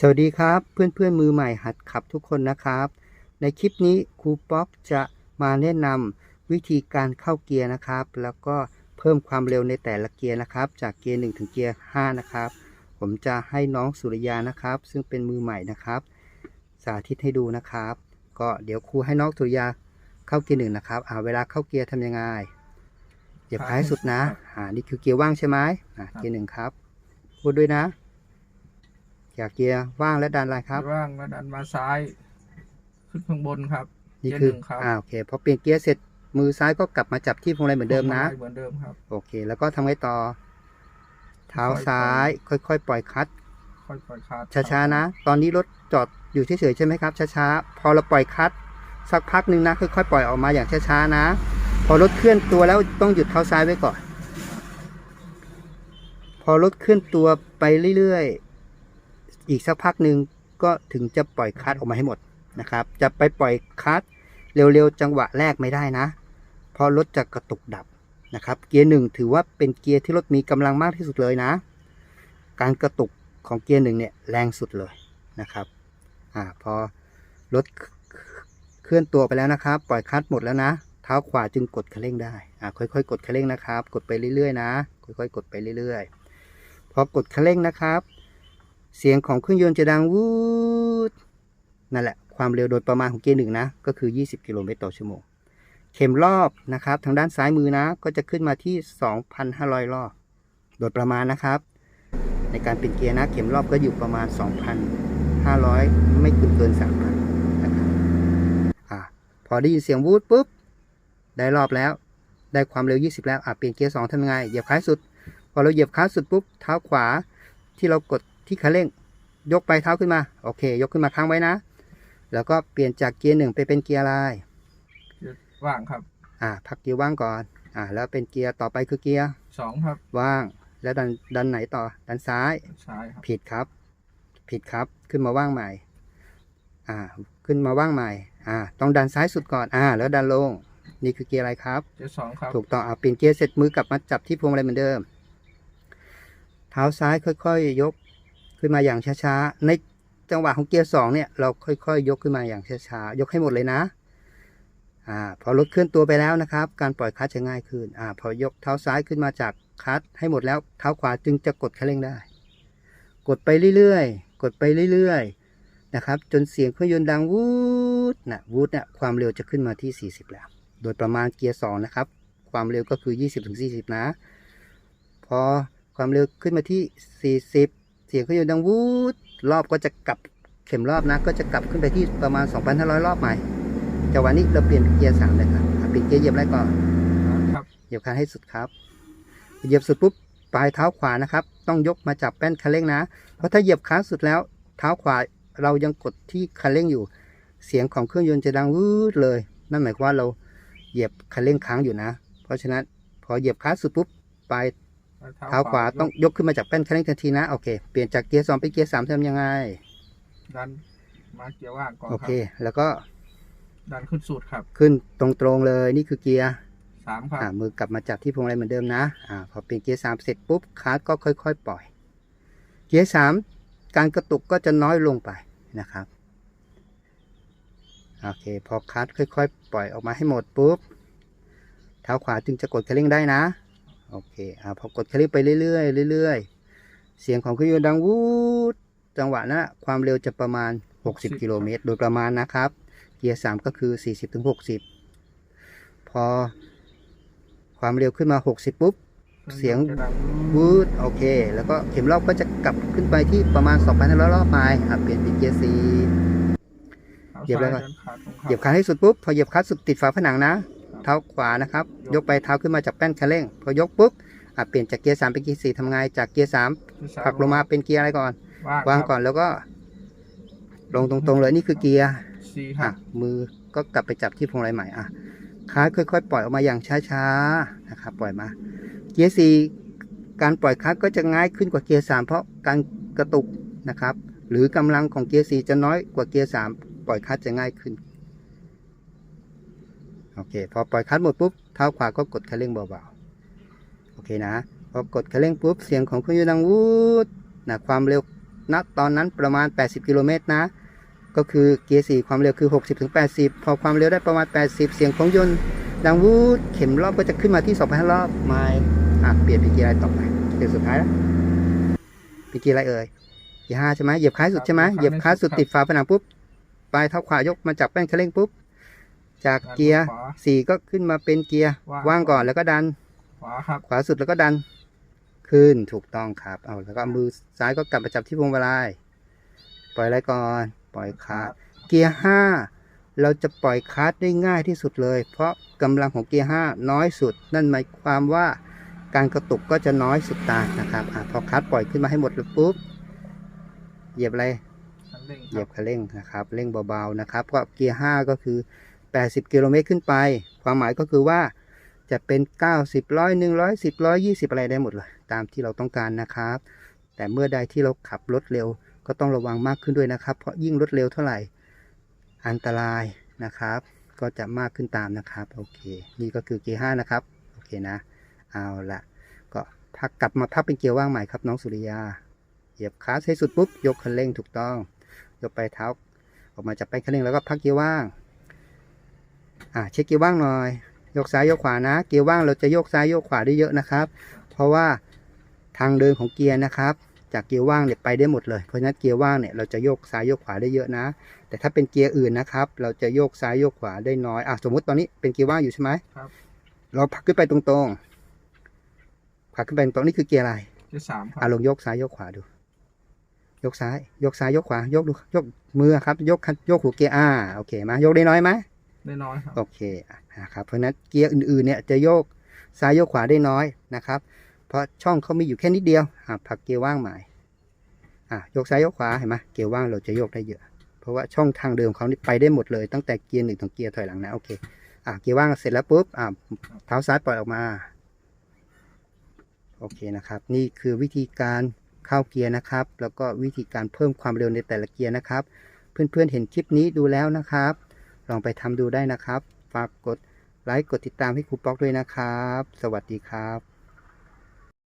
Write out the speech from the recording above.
สวัสดีครับเพื่อนเพื่อนๆมือใหม่หัดขับทุกคนนะครับ ในคลิปนี้ครูป๊อปจะมาแนะนำวิธีการเข้าเกียร์นะครับ แล้วก็เพิ่มความเร็วในแต่ละเกียร์นะครับ จากเกียร์1ถึงเกียร์5นะครับ ผมจะให้น้องสุริยานะครับ ซึ่งเป็นมือใหม่นะครับ สาธิตให้ดูนะครับ ก็เดี๋ยวครูให้น้องสุริยาเข้าเกียร์หนึ่งนะครับอ่าเวลาเข้าเกียร์ทำยังไงเหยียบท้ายสุดนะอ่านี่คือเกียร์ว่างใช่ไหมอ่าเกียร์หนึ่งครับพูดด้วยนะ อยากเกียร์ว่างและดันอะไรครับ ว่างแล้วดันมาซ้าย ขึ้นข้างบนครับ นี่เกียร์คือหนึ่งครับ อ่าโอเคพอเปลี่ยนเกียร์เสร็จมือซ้ายก็กลับมาจับที่พวงมาลัยเหมือนเดิมนะ เหมือนเดิมครับ โอเค แล้วก็ทำไงต่อ เท้าค่อยๆซ้าย ค่อยๆ ปล่อยคลัตช์ค่อยปล่อยคาร์ดช้าๆนะ ตอนนี้รถจอดอยู่เฉยๆใช่ไหมครับช้าๆพอเราปล่อยคลัตช์สักพักหนึ่งนะค่อยๆปล่อยออกมาอย่างช้าๆนะ พอรถเคลื่อนตัวแล้วต้องหยุดเท้าซ้ายไว้ก่อน พอรถเคลื่อนตัวไปเรื่อยๆ อีกสักพักหนึ่งก็ถึงจะปล่อยคลัตช์ออกมาให้หมดนะครับ จะไปปล่อยคลัตช์เร็วๆ จังหวะแรกไม่ได้นะเพราะรถจะกระตุกดับนะครับ เกียร์หนึ่งถือว่าเป็นเกียร์ที่รถมีกำลังมากที่สุดเลยนะ การกระตุกของเกียร์หนึ่งเนี่ยแรงสุดเลยนะครับอ่าพอรถเคลื่อนตัวไปแล้วนะครับ ปล่อยคลัตช์หมดแล้วนะ เท้าขวาจึงกดคันเร่งได้อ่าค่อยๆ กดคันเร่งนะครับ กดไปเรื่อยๆนะ ค่อยๆ กดไปเรื่อยๆ พอกดคันเร่งนะครับ เสียงของเครื่องยนต์จะดังวูดนั่นแหละความเร็วโดยประมาณของเกียร์หนึ่งนะ ก็คือ 20 กิโลเมตรต่อชั่วโมง เข็มรอบนะครับ ทางด้านซ้ายมือนะ ก็จะขึ้นมาที่ 2,500 รอบ โดยประมาณนะครับ ในการเปลี่ยนเกียร์นะ เข็มรอบก็อยู่ประมาณ 2,500 ไม่เกินเกิน3,000นะครับอะพอได้ยินเสียงวูดปุ๊บ ได้รอบแล้ว ได้ความเร็ว 20 แล้ว อะเปลี่ยนเกียร์2ทำยังไง เหยียบคลัตช์สุด พอเราเหยียบคลัตช์สุดปุ๊บ เท้าขวาที่เรากด ที่คันเร่ง ยกไปเท้าขึ้นมา โอเค ยกขึ้นมาค้างไว้นะ แล้วก็เปลี่ยนจากเกียร์หนึ่งไปเป็นเกียร์อะไรเกียร์ว่างครับ อ่า พักเกียร์ว่างก่อน อ่า แล้วเป็นเกียร์ต่อไปคือเกียร์สองครับ ว่าง แล้วดันดันไหนต่อ ดันซ้าย ซ้ายครับ ผิดครับ ผิดครับ ขึ้นมาว่างใหม่ อ่า ขึ้นมาว่างใหม่ อ่า ต้องดันซ้ายสุดก่อน อ่า แล้วดันลง นี่คือเกียร์อะไรครับ เกียร์สองครับ ถูกต้อง อ่าเปลี่ยนเกียร์เสร็จมือกลับมาจับที่พวงมาลัยเหมือนเดิมเท้าซ้ายค่อยๆ ยก ขึ้นมาอย่างช้าๆ ในจังหวะของเกียร์สองเนี่ยเราค่อยๆยกขึ้นมาอย่างช้าๆ ยกให้หมดเลยนะอ่าพอรถเคลื่อนตัวไปแล้วนะครับ การปล่อยคลัตช์จะง่ายขึ้นอ่าพอยกเท้าซ้ายขึ้นมาจากคลัตช์ให้หมดแล้วเท้าขวาจึงจะกดคันเร่งได้ กดไปเรื่อยๆ กดไปเรื่อยๆนะครับจนเสียงเครื่องยนต์ดังวูดนะวูดเนี่ยความเร็วจะขึ้นมาที่ 40 แล้ว โดยประมาณเกียร์2นะครับความเร็วก็คือ 20-40 นะ พอความเร็วขึ้นมาที่ 40 สียงเครื่องยนต์ดังวูดรอบก็จะกลับเข็มรอบนะ ก็จะกลับขึ้นไปที่ประมาณ 2,500 รอบใหม่จังหวะนี้เราเปลี่ยนเป็นเกียร์3เลยครับอะเปลี่ยนเกียร์เหยียบอะไรก่อนครับเหยียบคันให้สุดครับเหยียบสุดปุ๊บปลายเท้าขวานะครับ ต้องยกมาจับแป้นคันเร่งนะ เพราะถ้าเหยียบค้างสุดแล้ว เท้าขวาเรายังกดที่คันเร่งอยู่ เสียงของเครื่องยนต์จะดังวืดเลย นั่นหมายความว่าเราเหยียบคันเร่งค้างอยู่นะ เพราะฉะนั้นพอเหยียบค้างสุดปุ๊บปลาย เท้าขวาต้องยกขึ้นมาจากแป้นคันเร่งทันทีนะโอเคเปลี่ยนจากเกียร์สองเป็นเกียร์สามทำยังไง ดันมาเกียร์ว่างก่อนโอครัเคบแล้วก็ดันขึ้นสุดครับขึ้นตรงๆเลยนี่คือเกียร์สามครับอ่ามือกลับมาจับที่พวงมาลัยเหมือนเดิมนะอ่าพอเป็นเกียร์สามเสร็จปุ๊บคลัตช์ก็ค่อย ๆ ปล่อย เกียร์สามการกระตุกก็จะน้อยลงไปนะครับโอเคพอคลัตช์ค่อย ๆ ปล่อยออกมาให้หมดปุ๊บเท้าขวาจึงจะกดคันเร่งได้นะ โอเคอ่าพอกดคันเร่งไปเรื่อยๆเรื่อยๆ เสียงของเครื่องยนต์ดังวูดจังหวะนั้นนะความเร็วจะประมาณ 60 กิโลเมตร โดยประมาณนะครับ เกียร์สามก็คือ 40-60 พอความเร็วขึ้นมา 60 ปุ๊บ เสียงจะดังวูดโอเค แล้วก็เข็มรอบก็จะกลับขึ้นไปที่ประมาณ 2,500 รอบไปอะเปลี่ยนเป็นเกียร์สี่ท้าเหยียบแล้วก่อนซ้าดันขาดตรงเหยียบคันให้สุดปุ๊บ พอเหยียบคันสุดติดฝาผนังนะ เท้าขวานะครับ ยกไปเท้าขึ้นมาจากแป้นคันเร่ง พอยกปุ๊บอะเปลี่ยนจากเกียร์สามเป็นเกียร์สี่ทำไงจากเกียร์สามเกียร์สผลักลงมาเป็นเกียร์อะไรก่อนว่างวางครับก่อนแล้วก็ ลงตรงๆเลยนี่คือเกียร์สี่คอะรับมือก็กลับไปจับที่พวงมาลัยใหม่อะค้าค่อยๆ ปล่อยออกมาอย่างช้าๆนะครับปล่อยมา เกียร์สี่การปล่อยคลัตช์ก็จะง่ายขึ้นกว่าเกียร์สามเพราะการกระตุกนะครับ หรือกำลังของเกียร์สี่จะน้อยกว่าเกียร์สามปล่อยคลัตช์จะง่ายขึ้น โอเค พอปล่อยคลัตช์หมดปุ๊บเท้าขวาก็กดคันเร่งเบาๆโอเคนะพอกดคันเร่งปุ๊บเสียงของเครื่องยนต์ดังวูดนะความเร็วณตอนนั้นประมาณ 80 กิโลเมตรนะ ก็คือเกียร์สี่ความเร็วคือ 60ถึง80 พอความเร็วได้ประมาณ 80 เสียงของยนต์ดังวูดเข็มรอบก็จะขึ้นมาที่2,500รอบไม่อะเปลี่ยนเป็นเกียร์อะไรต่อไปเกียร์สุดท้ายแล้วเป็นเกียร์อะไรเอ่ยเกียร์ห้าใช่ไหมเหยียบคล้ายสุดใช่ไหมเหยียบคล้ายสุดติดฝาผนังปุ๊บปลายเท้าขวายกมาจับแป้นคันเร่งปุ๊บ จากเกียร์ขวาสี่ก็ขึ้นมาเป็นเกียร์ว่าง ว่างก่อนแล้วก็ดัน ขวาครับ ขวาสุดแล้วก็ดัน ขึ้นถูกต้องครับ เอาแล้วก็เอามือซ้ายก็กลับมาจับที่พวงมาลัยปล่อยอะไรก่อนปล่อยคลัตช์เกียร์ห้าเราจะปล่อยคลัตช์ได้ง่ายที่สุดเลย เพราะกำลังของเกียร์ห้าน้อยสุด นั่นหมายความว่าการกระตุกก็จะน้อยสุดตามนะครับอะพอคลัตช์ปล่อยขึ้นมาให้หมดแล้วปุ๊บเหยียบอะไร คันเร่งเหคยีรัยบบคันเร่งนะครับ เร่งเบาๆนะครับ ก็เกียร์5ก็คือ 80 กิโลเมตรขึ้นไป ความหมายก็คือว่าจะเป็น 90 100 110 120อะไรได้หมดเลย ตามที่เราต้องการนะครับ แต่เมื่อใดที่เราขับรถเร็วก็ต้องระวังมากขึ้นด้วยนะครับ เพราะยิ่งรถเร็วเท่าไหร่ อันตรายนะครับ ก็จะมากขึ้นตามนะครับ โอเค นี่ก็คือเกียร์5นะครับ โอเคนะ เอาละก็พักกลับมาพักเป็นเกียร์ว่างใหม่ครับน้องสุริยา เหยียบคลัตช์ให้สุดปุ๊บ ยกคันเร่งถูกต้อง ยกไปเท้า ออกมาจากแป้นคันเร่งแล้วก็พักเกียร์ว่าง อ่าเช็คเกียร์ว่างหน่อย ยกซ้ายยกขวานะ เกียร์ว่างเราจะโยกซ้ายโยกขวาได้เยอะนะครับ เพราะว่าทางเดินของเกียร์นะครับ จากเกียร์ว่างเนี่ยไปได้หมดเลย เพราะฉะนั้นเกียร์ว่างเนี่ยเราจะโยกซ้ายโยกขวาได้เยอะนะ แต่ถ้าเป็นเกียร์อื่นนะครับ เราจะโยกซ้ายโยกขวาได้น้อยอะสมมุติตอนนี้เป็นเกียร์ว่างอยู่ใช่ไหมครับ เราพักขึ้นไปตรงๆพักขึ้นไปตรงๆนี่คือเกียร์อะไรเกียร์สามครัอะบลองยกซ้ายยกขวาดู ยกซ้าย ยกซ้ายยกขวา ยกดูยกมือครับ ยกคันยกหัวเกียร์อ่าโอเคมายกได้น้อยไหมได้ น้อยครับ โอเคนะครับเพราะนั้นเกียร์อื่นๆเนี่ยจะโยกซ้ายโยกขวาได้น้อยนะครับ เพราะช่องเขามีอยู่แค่นิดเดียวอะผักเกียร์ว่างใหม่อะยกซ้ายยกขวาเห็นไหมเกียร์ว่างเราจะโยกได้เยอะ เพราะว่าช่องทางเดิมเขานี่ไปได้หมดเลยตั้งแต่เกียร์หนึ่งถึงเกียร์ถอยหลังนะโอเคอะเกียร์ว่างเสร็จแล้วปุ๊บอะเท้าซ้ายปล่อยออกมาโอเคนะครับ นี่คือวิธีการเข้าเกียร์นะครับ แล้วก็วิธีการเพิ่มความเร็วในแต่ละเกียร์นะครับ เพื่อนๆเห็นคลิปนี้ดูแล้วนะครับ ลองไปทำดูได้นะครับ ฝากกดไลค์กดติดตามให้ครูป๊อกด้วยนะครับ สวัสดีครับ